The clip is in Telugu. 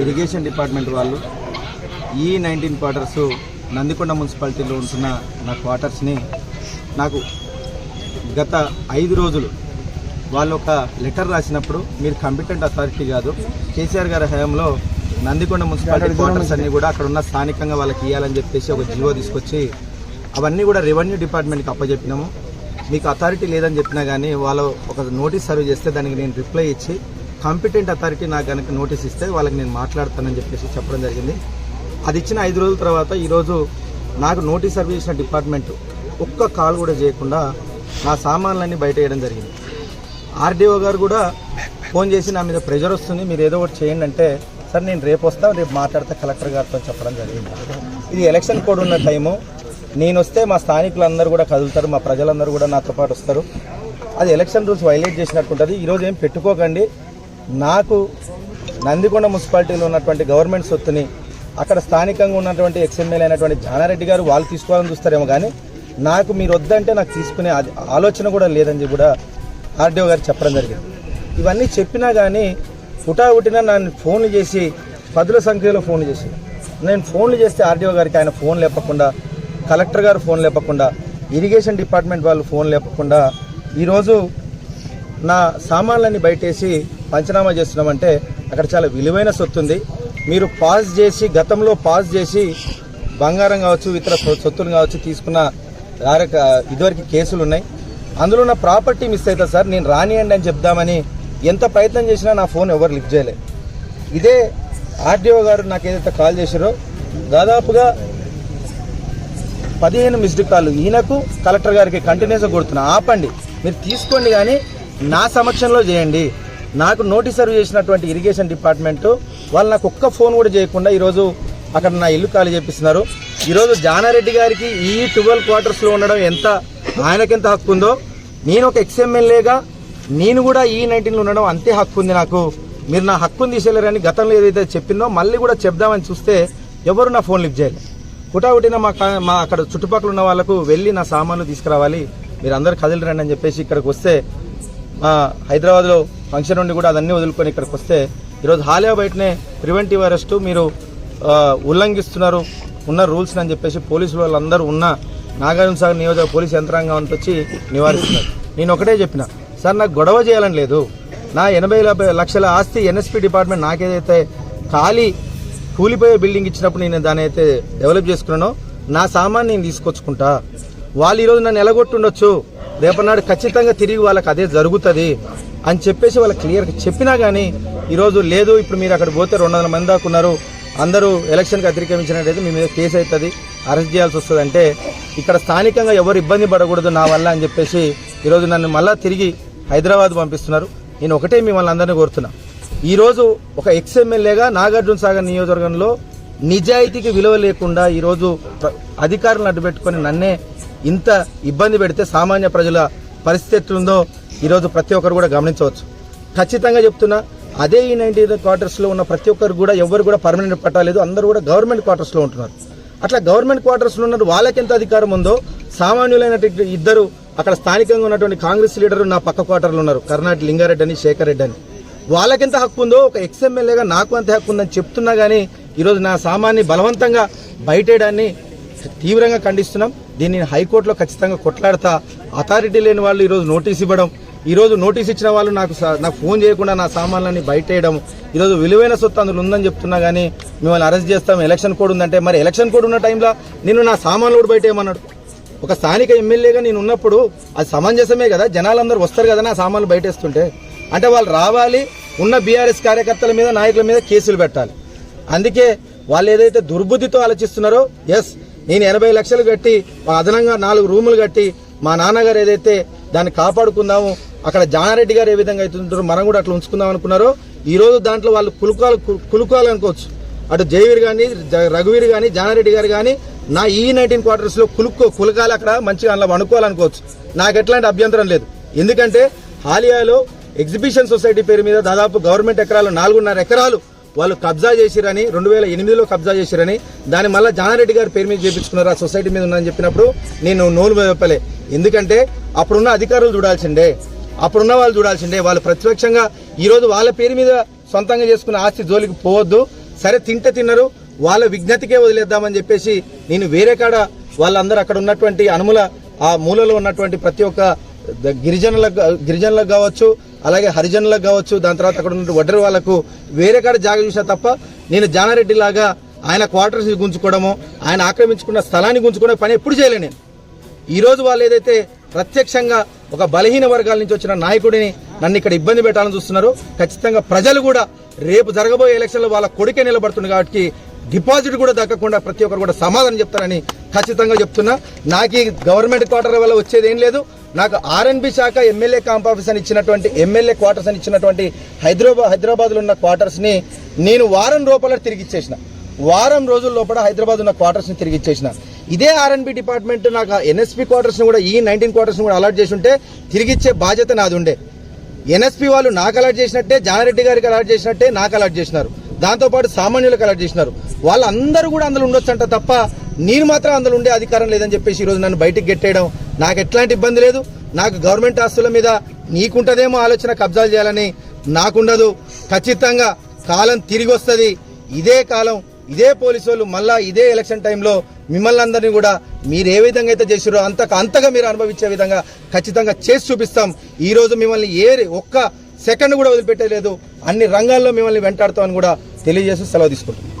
ఇరిగేషన్ డిపార్ట్మెంట్ వాళ్ళు ఈ నైన్టీన్ క్వార్టర్స్ నందికొండ మున్సిపాలిటీలో ఉంటున్న నా క్వార్టర్స్ని నాకు గత ఐదు రోజులు వాళ్ళు ఒక లెటర్ రాసినప్పుడు మీరు కంపిటెంట్ అథారిటీ కాదు కేసీఆర్ గారి హయాంలో నందికొండ మున్సిపాలిటీ క్వార్టర్స్ అన్ని కూడా అక్కడ ఉన్న స్థానికంగా వాళ్ళకి ఇవ్వాలని చెప్పేసి ఒక జీవో తీసుకొచ్చి అవన్నీ కూడా రెవెన్యూ డిపార్ట్మెంట్కి అప్పచెప్పినాము మీకు అథారిటీ లేదని చెప్పినా కానీ వాళ్ళు ఒక నోటీస్ సర్వ్ చేస్తే దానికి నేను రిప్లై ఇచ్చి కాంపిటెంట్ అథారిటీ నాకు కనుక నోటీస్ ఇస్తే వాళ్ళకి నేను మాట్లాడతానని చెప్పేసి చెప్పడం జరిగింది. అది ఇచ్చిన ఐదు రోజుల తర్వాత ఈరోజు నాకు నోటీస్ సర్వ్ చేసిన డిపార్ట్మెంట్ ఒక్క కాల్ కూడా చేయకుండా నా సామాన్లన్నీ బయట వేయడం జరిగింది. ఆర్డీఓ గారు కూడా ఫోన్ చేసి నా మీద ప్రెషర్ వస్తుంది మీరు ఏదో ఒకటి చేయండి అంటే సార్ నేను రేపు వస్తా రేపు మాట్లాడితే కలెక్టర్ గారితో చెప్పడం జరిగింది. ఇది ఎలక్షన్ కోడ్ ఉన్న టైము నేను వస్తే మా స్థానికులందరూ కూడా కదులుతారు మా ప్రజలందరూ కూడా నాతో పాటు వస్తారు. అది ఎలక్షన్ రూల్స్ వైలేట్ చేసినట్టు ఉంటుంది. ఈరోజు ఏం పెట్టుకోకండి. నాకు నందికొండ మున్సిపాలిటీలో ఉన్నటువంటి గవర్నమెంట్ సొత్తుని అక్కడ స్థానికంగా ఉన్నటువంటి ఎక్స్ఎమ్మెల్యే అయినటువంటి జానారెడ్డి గారు వాళ్ళు తీసుకోవాలని చూస్తారేమో కానీ నాకు మీరు వద్దంటే నాకు తీసుకునే ఆలోచన కూడా లేదని కూడా ఆర్డీఓ గారు చెప్పడం జరిగింది. ఇవన్నీ చెప్పినా కానీ హుటాహుటిన నన్ను ఫోన్లు చేసి పదుల సంఖ్యలో ఫోన్లు చేసి నేను ఫోన్లు చేస్తే ఆర్డీఓ గారికి ఆయన ఫోన్ లేపకుండా కలెక్టర్ గారు ఫోన్ లేపకుండా ఇరిగేషన్ డిపార్ట్మెంట్ వాళ్ళు ఫోన్ లేపకుండా ఈరోజు నా సామాన్లన్నీ బయటేసి పంచనామా చేస్తున్నామంటే అక్కడ చాలా విలువైన సొత్తు ఉంది మీరు పాస్ చేసి గతంలో పాస్ చేసి బంగారం కావచ్చు ఇతర సొత్తులు కావచ్చు తీసుకున్న ఆరక ఇదివరకు కేసులు ఉన్నాయి. అందులో నా ప్రాపర్టీ మిస్ అవుతుంది సార్ నేను రానియండి అని చెప్దామని ఎంత ప్రయత్నం చేసినా నా ఫోన్ ఎవరు లిఫ్ట్ చేయలేదు ఇదే ఆర్డీఓ గారు నాకు ఏదైతే కాల్ చేశారో దాదాపుగా పదిహేను మిస్డ్ కాల్ ఈయనకు కలెక్టర్ గారికి కంటిన్యూస్గా కొడుతున్నా. ఆపండి. మీరు తీసుకోండి కానీ నా సమక్షంలో చేయండి. నాకు నోటీస్ సర్వ్ చేసినటువంటి ఇరిగేషన్ డిపార్ట్మెంట్ వాళ్ళు నాకు ఒక్క ఫోన్ కూడా చేయకుండా ఈరోజు అక్కడ నా ఇల్లు ఖాళీ చేపిస్తున్నారు. ఈరోజు జానారెడ్డి గారికి ఈ ట్వెల్వ్ క్వార్టర్స్లో ఉండడం ఎంత ఆయనకెంత హక్కు ఉందో నేను ఒక ఎక్స్ఎమ్మెల్యేగా నేను కూడా ఈ నైన్టీన్లో ఉండడం అంతే హక్కు ఉంది నాకు. మీరు నా హక్కును తీసేయలేరని గతంలో ఏదైతే చెప్పిందో మళ్ళీ కూడా చెప్దామని చూస్తే ఎవరు నా ఫోన్ లిఫ్ట్ చేయలేదు హుటాహుటిన మా కా- మా అక్కడ చుట్టుపక్కల ఉన్న వాళ్ళకు వెళ్ళి నా సామాన్లు తీసుకురావాలి. మీరు అందరు కదిలిరండి అని చెప్పేసి ఇక్కడికి వస్తే మా హైదరాబాద్లో ఫంక్షన్ ఉండి కూడా అదన్నీ వదులుకొని ఇక్కడికి వస్తే ఈరోజు హాలియా బయటనే ప్రివెంటివ్ అరెస్టు మీరు ఉల్లంఘిస్తున్నారు ఉన్న రూల్స్ అని చెప్పేసి పోలీసులు వాళ్ళందరూ ఉన్న నాగార్జున సాగర్ నియోజక పోలీస్ యంత్రాంగం అంతా వచ్చి నివారిస్తున్నారు. నేను ఒకటే చెప్పిన సార్ నాకు గొడవ చేయాలని లేదు. నా ఎనభై లక్షల ఆస్తి ఎన్ఎస్పి డిపార్ట్మెంట్ నాకేదైతే ఖాళీ కూలిపోయే బిల్డింగ్ ఇచ్చినప్పుడు నేను దాని అయితే డెవలప్ చేసుకున్నానో నా సామాన్ నేను తీసుకొచ్చుకుంటా. వాళ్ళు ఈరోజు నన్ను ఎలగొట్టుండొచ్చు. రేపన్నాడు ఖచ్చితంగా తిరిగి వాళ్ళకి అదే జరుగుతుంది అని చెప్పేసి వాళ్ళకి క్లియర్గా చెప్పినా కానీ ఈరోజు లేదు. ఇప్పుడు మీరు అక్కడ పోతే రెండు వందల మంది దాకా ఉన్నారు. అందరూ ఎలక్షన్కి అతిక్రమించినట్టయితే మీ మీద కేసు అవుతుంది అరెస్ట్ చేయాల్సి వస్తుంది అంటే ఇక్కడ స్థానికంగా ఎవరు ఇబ్బంది పడకూడదు నా వల్ల అని చెప్పేసి ఈరోజు నన్ను మళ్ళా తిరిగి హైదరాబాద్ పంపిస్తున్నారు. నేను ఒకటే మిమ్మల్ని అందరినీ కోరుతున్నా. ఈరోజు ఒక ఎక్స్ఎమ్మెల్యేగా నాగార్జున సాగర్ నియోజకవర్గంలో నిజాయితీకి విలువ లేకుండా ఈరోజు అధికారులను అడ్డుపెట్టుకొని నన్నే ఇంత ఇబ్బంది పెడితే సామాన్య ప్రజల పరిస్థితి ఎట్లుందో ఈరోజు ప్రతి ఒక్కరు కూడా గమనించవచ్చు. ఖచ్చితంగా చెప్తున్నా అదే ఈ నైన్టీన్ క్వార్టర్స్లో ఉన్న ప్రతి ఒక్కరు కూడా ఎవరు కూడా పర్మనెంట్ పట్టాలేదు అందరూ కూడా గవర్నమెంట్ క్వార్టర్స్లో ఉంటున్నారు. అట్లా గవర్నమెంట్ క్వార్టర్స్లో ఉన్నారు వాళ్ళకి ఎంత అధికారం ఉందో సామాన్యులైనటువంటి ఇద్దరు అక్కడ స్థానికంగా ఉన్నటువంటి కాంగ్రెస్ లీడర్ నా పక్క క్వార్టర్లో ఉన్నారు కర్ణాటక లింగారెడ్డి అని శేఖర్ రెడ్డి అని. వాళ్ళకెంత హక్కు ఉందో ఒక ఎక్స్ఎమ్మెల్యేగా నాకు అంత హక్కు ఉందని చెప్తున్నా కానీ ఈరోజు నా సామాన్ని బలవంతంగా బయటేయడాన్ని తీవ్రంగా ఖండిస్తున్నాం. దీనిని హైకోర్టులో ఖచ్చితంగా కొట్లాడతా. అథారిటీ లేని వాళ్ళు ఈరోజు నోటీస్ ఇవ్వడం. ఈరోజు నోటీస్ ఇచ్చిన వాళ్ళు నాకు స- నాకు ఫోన్ చేయకుండా నా సామాన్లన్నీ బయటేయడం. ఈరోజు విలువైన సొత్తు అందులో ఉందని చెప్తున్నా కానీ మిమ్మల్ని అరెస్ట్ చేస్తాం. ఎలక్షన్ కోడ్ ఉందంటే మరి ఎలక్షన్ కోడ్ ఉన్న టైంలో నేను నా సామాన్లు కూడా బయటేయమన్నాడు. ఒక స్థానిక ఎమ్మెల్యేగా నేను ఉన్నప్పుడు అది సమంజసమే కదా. జనాలందరూ వస్తారు కదా నా సామాన్లు బయటేస్తుంటే. అంటే వాళ్ళు రావాలి ఉన్న బీఆర్ఎస్ కార్యకర్తల మీద నాయకుల మీద కేసులు పెట్టాలి. అందుకే వాళ్ళు ఏదైతే దుర్బుద్ధితో ఆలోచిస్తున్నారో ఎస్ నేను ఎనభై లక్షలు కట్టి మా అదనంగా నాలుగు రూములు కట్టి మా నాన్నగారు ఏదైతే దాన్ని కాపాడుకుందాము అక్కడ జానారెడ్డి గారు ఏ విధంగా అవుతుంటారో మనం కూడా అట్లా ఉంచుకుందాం అనుకున్నారో ఈరోజు దాంట్లో వాళ్ళు కులుకోవాలి కులుకోవాలనుకోవచ్చు అటు జయవీర్ కానీ రఘువీర్ కానీ జానారెడ్డి గారు కానీ నా ఈ నైన్టీన్ క్వార్టర్స్లో కులుక్కో కులకాలు అక్కడ మంచిగా అందులో అనుకోవాలనుకోవచ్చు నాకు ఎట్లాంటి అభ్యంతరం లేదు. ఎందుకంటే హాలియాలో ఎగ్జిబిషన్ సొసైటీ పేరు మీద దాదాపు గవర్నమెంట్ ఎకరాలు నాలుగున్నర ఎకరాలు వాళ్ళు కబ్జా చేసిరని రెండు వేల ఎనిమిదిలో కబ్జా చేసిరని దాని మళ్ళీ జానారెడ్డి గారి పేరు మీద చేపించుకున్నారు ఆ సొసైటీ మీద ఉందని చెప్పినప్పుడు నేను నోలు చెప్పలే ఎందుకంటే అప్పుడున్న అధికారులు చూడాల్సిండే అప్పుడున్న వాళ్ళు చూడాల్సిందే. వాళ్ళు ప్రత్యక్షంగా ఈరోజు వాళ్ళ పేరు మీద సొంతంగా చేసుకున్న ఆస్తి జోలికి పోవద్దు. సరే తింటే తిన్నారు. వాళ్ళ విజ్ఞతకే వదిలేద్దామని చెప్పేసి నేను వేరే కాడ వాళ్ళందరూ అక్కడ ఉన్నటువంటి అనుముల ఆ మూలలో ఉన్నటువంటి ప్రతి ఒక్క గిరిజనులకు గిరిజనులకు కావచ్చు అలాగే హరిజనులకు కావచ్చు దాని తర్వాత అక్కడ ఉన్న వడ్డరి వాళ్ళకు వేరే కాడ జాగ చూసా తప్ప నేను జానారెడ్డి లాగా ఆయన క్వార్టర్స్ గుంజుకోవడము ఆయన ఆక్రమించుకున్న స్థలాన్ని గుంజుకునే పని ఎప్పుడు చేయలే నేను. ఈరోజు వాళ్ళు ఏదైతే ప్రత్యక్షంగా ఒక బలహీన వర్గాల నుంచి వచ్చిన నాయకుడిని నన్ను ఇక్కడ ఇబ్బంది పెట్టాలని చూస్తున్నారు ఖచ్చితంగా ప్రజలు కూడా రేపు జరగబోయే ఎలక్షన్లో వాళ్ళ కొడుకే నిలబడుతుంది కాబట్టి డిపాజిట్ కూడా దక్కకుండా ప్రతి ఒక్కరు కూడా సమాధానం చెప్తారని ఖచ్చితంగా చెప్తున్నా. నాకు ఈ గవర్నమెంట్ క్వార్టర్ వల్ల వచ్చేది ఏం లేదు. నాకు ఆర్ఎన్బి శాఖ ఎమ్మెల్యే క్యాంప్ ఆఫీస్ అని ఇచ్చినటువంటి ఎమ్మెల్యే క్వార్టర్స్ అని ఇచ్చినటువంటి హైదరాబాద్ హైదరాబాద్లో ఉన్న క్వార్టర్స్ని నేను వారం రూపాయల తిరిగి ఇచ్చేసిన. వారం రోజుల లోపల హైదరాబాద్ ఉన్న క్వార్టర్స్ని తిరిగి ఇచ్చేసిన. ఇదే ఆర్ఎన్బి డిపార్ట్మెంట్ నాకు ఎన్ఎస్పి క్వార్టర్స్ని కూడా ఈ నైన్టీన్ క్వార్టర్స్ని కూడా అలాట్ చేసి ఉంటే తిరిగి ఇచ్చే బాధ్యత నాది ఉండే. ఎన్ఎస్పి వాళ్ళు నాకు అలాట్ చేసినట్టే జానారెడ్డి గారికి అలాట్ చేసినట్టే నాకు అలాట్ చేసినారు. దాంతోపాటు సామాన్యులకు అలాట్ చేసినారు. వాళ్ళందరూ కూడా అందులో ఉండొచ్చంట తప్ప నేను మాత్రం అందులో ఉండే అధికారం లేదని చెప్పేసి ఈరోజు నన్ను బయటికి గెట్టేయడం నాకు ఎట్లాంటి ఇబ్బంది లేదు. నాకు గవర్నమెంట్ ఆస్తుల మీద నీకుంటదేమో ఆలోచన కబ్జాలు చేయాలని నాకుండదు. ఖచ్చితంగా కాలం తిరిగి వస్తుంది. ఇదే కాలం ఇదే పోలీసు వాళ్ళు మళ్ళా ఇదే ఎలక్షన్ టైంలో మిమ్మల్ని అందరినీ కూడా మీరు ఏ విధంగా అయితే చేసారో అంత అంతగా మీరు అనుభవించే విధంగా ఖచ్చితంగా చేసి చూపిస్తాం. ఈరోజు మిమ్మల్ని ఏ ఒక్క సెకండ్ కూడా వదిలిపెట్టలేదు. అన్ని రంగాల్లో మిమ్మల్ని వెంటాడుతామని కూడా తెలియజేసి సెలవు తీసుకుంటాం